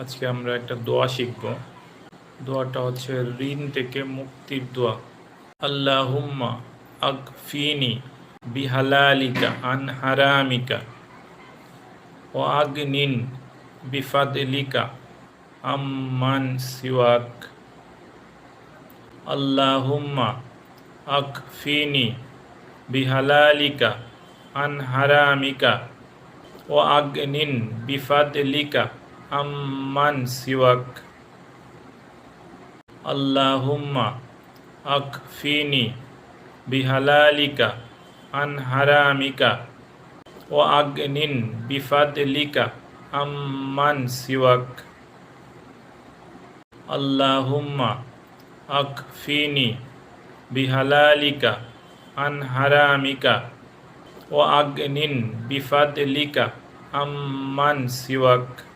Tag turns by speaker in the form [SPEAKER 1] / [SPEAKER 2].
[SPEAKER 1] আজকে আমরা একটা দোয়া শিখব। দোয়াটা হচ্ছে, ঋণ থেকে মুক্তির দোয়া। আল্লাহুম্মা আগফিনি বিহালালিকা আন হারামিকা ও আগনিন বিফাদলিকা আম্মান সিওয়াক। আল্লাহুম্মা আকফিনি বিহালালিকা আন হারামিকা ও আগনিন বিফাদলিকা আম্মান সিওয়াক। আল্লাহুম্মা আকফিনি বিহালালিকা আন হারামিকা ও আগনিন বিফাদলিকা আম্মান সিওয়াক। আল্লাহুম্মা আকফিনি বিহালালিকা আন হারামিকা ও আগনিন বিফাদলিকা আম্মান সিওয়াক।